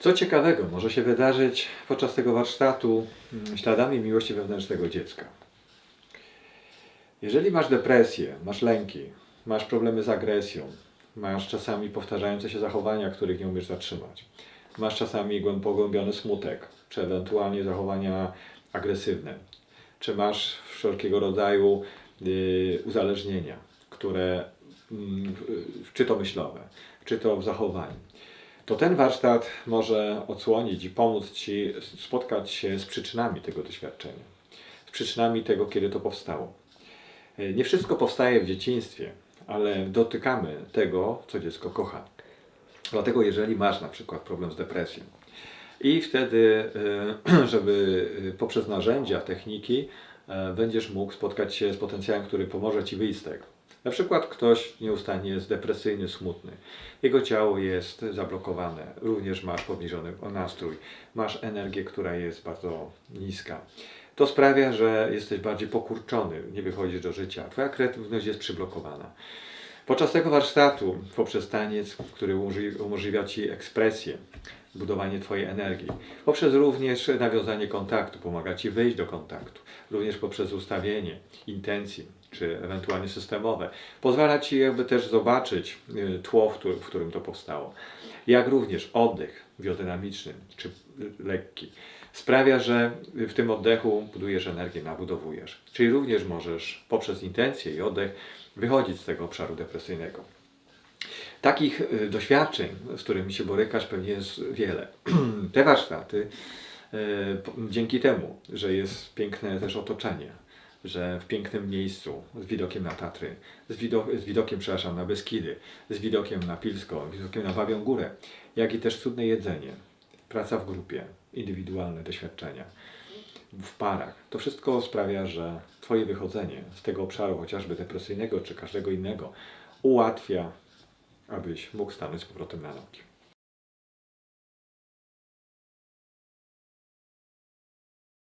Co ciekawego może się wydarzyć podczas tego warsztatu mm, śladami miłości wewnętrznego dziecka? Jeżeli masz depresję, masz lęki, masz problemy z agresją, masz czasami powtarzające się zachowania, których nie umiesz zatrzymać, masz czasami głęb- pogłębiony smutek, czy ewentualnie zachowania agresywne, czy masz wszelkiego rodzaju y, uzależnienia, które mm, w- czy to myślowe, czy to w zachowaniu, to ten warsztat może odsłonić i pomóc Ci spotkać się z przyczynami tego doświadczenia, z przyczynami tego, kiedy to powstało. E, Nie wszystko powstaje w dzieciństwie, ale dotykamy tego, co dziecko kocha. Dlatego, jeżeli masz na przykład problem z depresją i wtedy, e, żeby e, poprzez narzędzia, techniki, będziesz mógł spotkać się z potencjałem, który pomoże Ci wyjść z tego. Na przykład ktoś nieustannie jest depresyjny, smutny. Jego ciało jest zablokowane. Również masz obniżony nastrój. Masz energię, która jest bardzo niska. To sprawia, że jesteś bardziej pokurczony, nie wychodzisz do życia. Twoja kreatywność jest przyblokowana. Podczas tego warsztatu, poprzez taniec, który umożli- umożliwia Ci ekspresję, budowanie Twojej energii, poprzez również nawiązanie kontaktu, pomaga Ci wyjść do kontaktu, również poprzez ustawienie intencji, czy ewentualnie systemowe, pozwala Ci jakby też zobaczyć y, tło, w którym, w którym to powstało. Jak również oddech biodynamiczny, czy lekki, sprawia, że w tym oddechu budujesz energię, nabudowujesz. Czyli również możesz poprzez intencję i oddech wychodzić z tego obszaru depresyjnego. Takich y, doświadczeń, z którymi się borykasz, pewnie jest wiele. Te warsztaty, y, dzięki temu, że jest piękne też otoczenie, że w pięknym miejscu, z widokiem na Tatry, z, widok, z widokiem, przepraszam, na Beskidy, z widokiem na Pilsko, z widokiem na Babią Górę, jak i też cudne jedzenie, praca w grupie, indywidualne doświadczenia, w parach. To wszystko sprawia, że Twoje wychodzenie z tego obszaru, chociażby depresyjnego czy każdego innego, ułatwia, abyś mógł stanąć z powrotem na nogi.